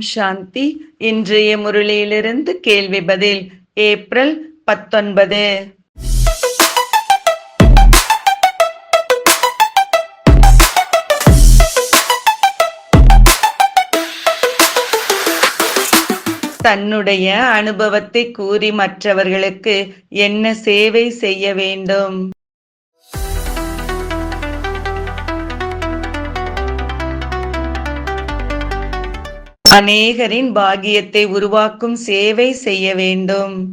சாந்தி. இன்றைய முரளியிலிருந்து கேள்வி பதில் ஏப்ரல் பத்தொன்பது. தன்னுடைய அனுபவத்தை கூறி மற்றவர்களுக்கு என்ன சேவை செய்ய வேண்டும்? அநேகரின் பாகியத்தை உருவாக்கும் சேவை செய்ய வேண்டும்.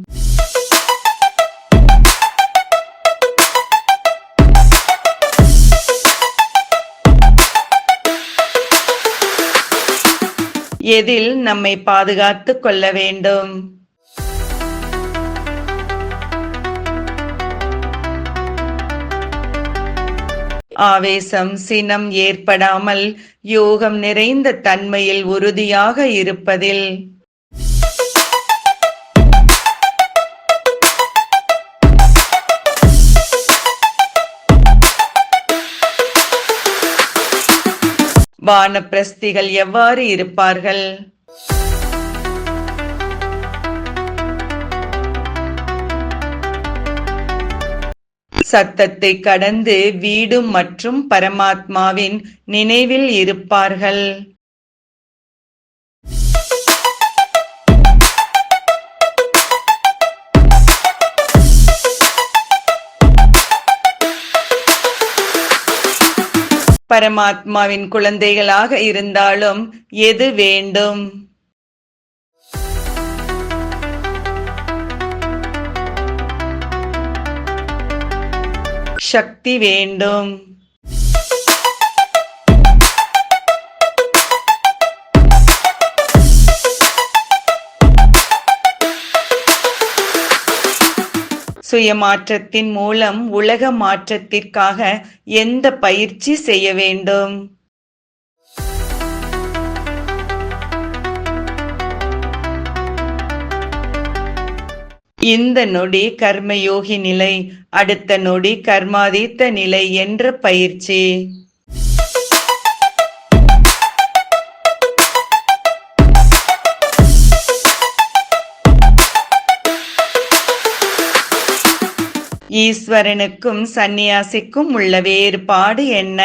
எதில் நம்மை பாதுகாத்துக் கொள்ள வேண்டும்? ஆவேசம் சினம் ஏற்படாமல் யோகம் நிறைந்த தன்மையில் உறுதியாக இருப்பதில். வானப்பிரஸ்திகள் எவ்வாறு இருப்பார்கள்? சத்தத்தை கடந்து வீடு மற்றும் பரமாத்மாவின் நினைவில் இருப்பார்கள். பரமாத்மாவின் குழந்தைகளாக இருந்தாலும் எது வேண்டும்? சக்தி வேண்டும். சுயமாற்றத்தின் மூலம் உலக மாற்றத்திற்காக எந்த பயிற்சி செய்ய வேண்டும்? இந்த நொடி கர்மயோகி நிலை அடுத்த நொடி கர்மாதீத்த நிலை என்ற பயிற்சி. ஈஸ்வரனுக்கும் சந்நியாசிக்கும் உள்ள வேறுபாடு என்ன?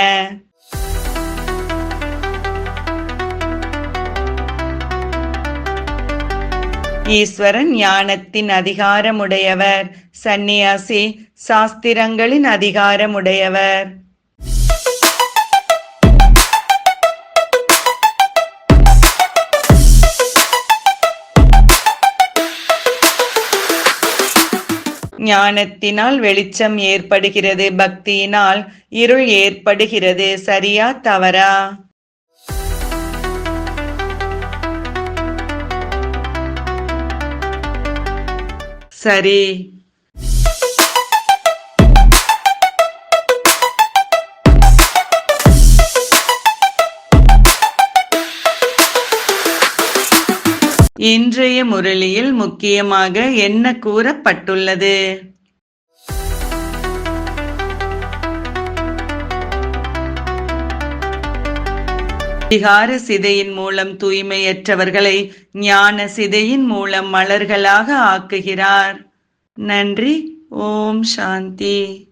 ஈஸ்வரன் ஞானத்தின் அதிகாரமுடையவர். சந்நியாசி சாஸ்திரங்களின் அதிகாரமுடையவர். ஞானத்தினால் வெளிச்சம் ஏற்படுகிறது பக்தியினால் இருள் ஏற்படுகிறது சரியா தவறா? சரி. இன்றைய முரளியில் முக்கியமாக என்ன கூறப்பட்டுள்ளது? விகார சிதையின் மூலம் தூய்மையற்றவர்களை ஞான சிதையின் மூலம் மலர்களாக ஆக்குகிறார். நன்றி. ஓம் சாந்தி.